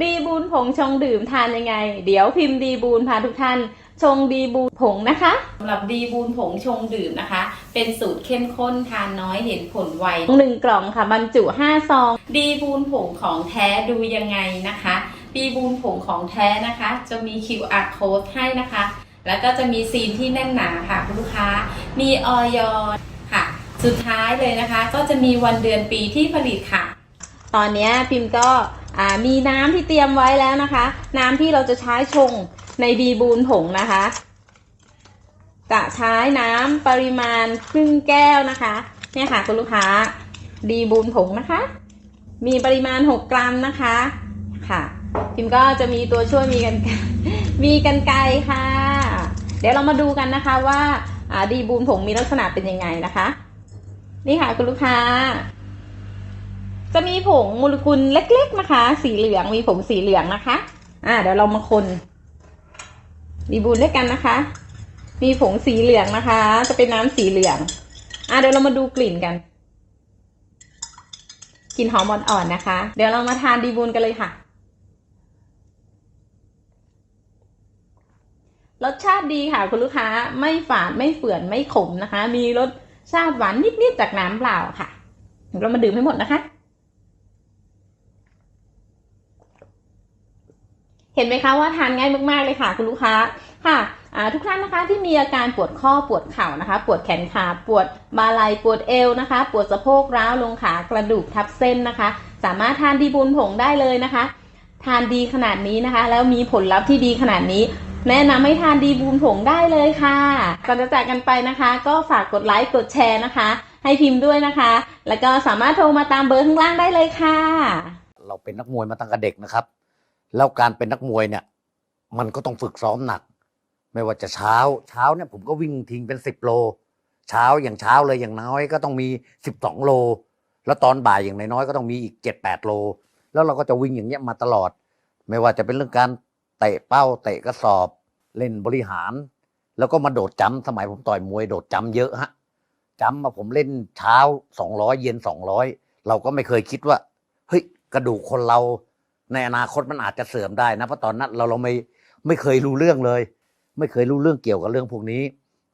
ดีบูนผงชงดื่มทานยังไง เดี๋ยวพิมพ์ดีบูนพาทุกท่าน ชงดีบูนผงนะคะสำหรับดีบูนผงชงดื่มนะคะ เป็นสูตรเข้มข้นทานน้อยเห็นผลไวหนึ่งกล่องค่ะบรรจุ5ซอง ดีบูนผงของแท้ดูยังไงนะคะ ดีบูนผงของแท้นะคะ จะมี QR code ให้นะคะ แล้วก็จะมีซีนที่แน่นหนาค่ะคุณลูกค้า มีออยค่ะ สุดท้ายเลยนะคะ ก็จะมีวันเดือนปีที่ผลิตค่ะ ตอนนี้พิมพ์ก็อ่า มีน้ำที่เตรียมไว้แล้วนะคะ น้ำที่เราจะใช้ชงในดีบูนผงนะคะจะใช้น้ำปริมาณครึ่งแก้วนะคะ เนี่ยค่ะคุณลูกค้าดีบูนผงนะคะ มีปริมาณ 6 กรัมนะคะค่ะพิมก็จะมีตัวช่วยมีกันมีกันไกรค่ะ เดี๋ยวเรามาดูกันนะคะว่าอ่าดีบูนผงมีลักษณะเป็นยังไงนะคะ นี่ค่ะคุณลูกค้า จะมีผงโมเลกุลเล็ก ๆนะคะ สีเหลืองมีผงสีเหลืองนะคะ อ่า เดี๋ยวเรามาคนดีบูนด้วยกันนะคะ มีผงสีเหลืองนะคะ จะเป็นน้ำสีเหลือง อ่าเดี๋ยวเรามาดูกลิ่นกันกลิ่นหอมอ่อนๆนะคะ เดี๋ยวเรามาทานดีบูนกันเลยค่ะ รสชาติดีค่ะคุณลูกค้าไม่ฝาดไม่เฝื่อนไม่ขมนะคะ มีรสชาติหวานนิดๆจากน้ำเปล่าค่ะเดี๋ยวเรามาดื่มให้หมดนะคะ เห็นไหมคะว่าทานง่ายมากๆเลยค่ะ คุณลูกค้าค่ะทุกท่านนะคะที่มีอาการปวดข้อปวดเข่านะคะ ปวดแขนขาปวดบาไหล่ปวดเอวนะคะ ปวดสะโพกร้าวลงขากระดูกทับเส้นนะคะ สามารถทานดีบูนผงได้เลยนะคะ ทานดีขนาดนี้นะคะ แล้วมีผลลัพธ์ที่ดีขนาดนี้ แนะนำให้ทานดีบูนผงได้เลยค่ะก่อนจะจากกันไปนะคะ ก็ฝากกดไลค์กดแชร์นะคะ ให้พิมพ์ด้วยนะคะ แล้วก็สามารถโทรมาตามเบอร์ข้างล่างได้เลยค่ะ เราเป็นนักมวยมาตั้งแต่เด็กนะครับ แล้วการเป็นนักมวยเนี่ย มันก็ต้องฝึกซ้อมหนัก ไม่ว่าจะเช้าเช้าเนี่ยผมก็วิ่งทิ้งเป็นสิบโล เช้าอย่างเช้าเลยอย่างน้อยก็ต้องมีสิบสองโล แล้วตอนบ่ายอย่างน้อยก็ต้องมีอีกเจ็ดแปดโล แล้วเราก็จะวิ่งอย่างเงี้ยมาตลอด ไม่ว่าจะเป็นเรื่องการเตะเป้าเตะกระสอบ เล่นบริหาร แล้วก็มาโดดจำสมัยผมต่อยมวยโดดจำเยอะฮะจำมาผมเล่นเช้าสองร้อยเย็นสองร้อยเราก็ไม่เคยคิดว่าเฮ้ยกระดูกคนเรา ในอนาคตมันอาจจะเสื่อมได้นะเพราะตอนนั้นเราเราไม่ไม่เคยรู้เรื่องเลย ไม่เคยรู้เรื่องเกี่ยวกับเรื่องพวกนี้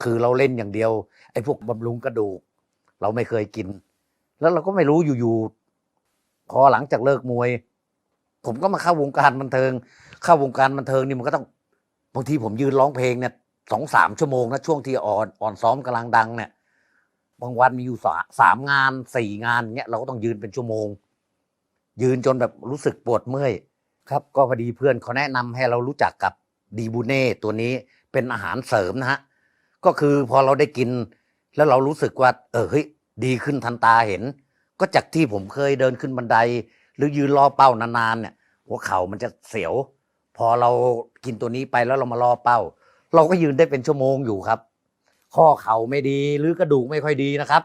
คือเราเล่นอย่างเดียวไอ้พวกบำรุงกระดูก เราไม่เคยกิน แล้วเราก็ไม่รู้อยู่ๆพอหลังจากเลิกมวย ผมก็มาเข้าวงการบันเทิง เข้าวงการบันเทิงนี่มันก็ต้องบางทีผมยืนร้องเพลงเนี่ยสองสามชั่วโมงนะช่วงที่อ่อนอ่อนซ้อมกำลังดังเนี่ยบางวันมีอยู่สาสามงานสี่งานเงี้ยเราก็ต้องยืนเป็นชั่วโมง ยืนจนแบบรู้สึกปวดเมื่อยครับ ก็พอดีเพื่อนเขาแนะนำให้เรารู้จักกับดีบูเน่ตัวนี้เป็นอาหารเสริมนะฮะก็คือพอเราได้กิน แล้วเรารู้สึกว่า เออเฮ้ยดีขึ้นทันตาเห็น ก็จากที่ผมเคยเดินขึ้นบันได หรือยืนรอเป้านานๆเนี่ย หัวเข่ามันจะเสียว พอเรากินตัวนี้ไปแล้วเรามารอเป้า เราก็ยืนได้เป็นชั่วโมงอยู่ครับ ข้อเข่าไม่ดีหรือกระดูกไม่ค่อยดีนะครับ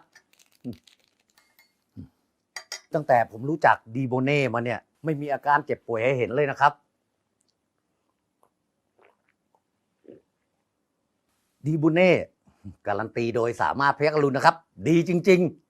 ตั้งแต่ผมรู้จักดีโบเน่มาเนี่ย ไม่มีอาการเจ็บป่วยให้เห็นเลยนะครับ ดีโบเน่การันตีโดยสามารถเพชรอรุณนะครับ ดีจริง ๆ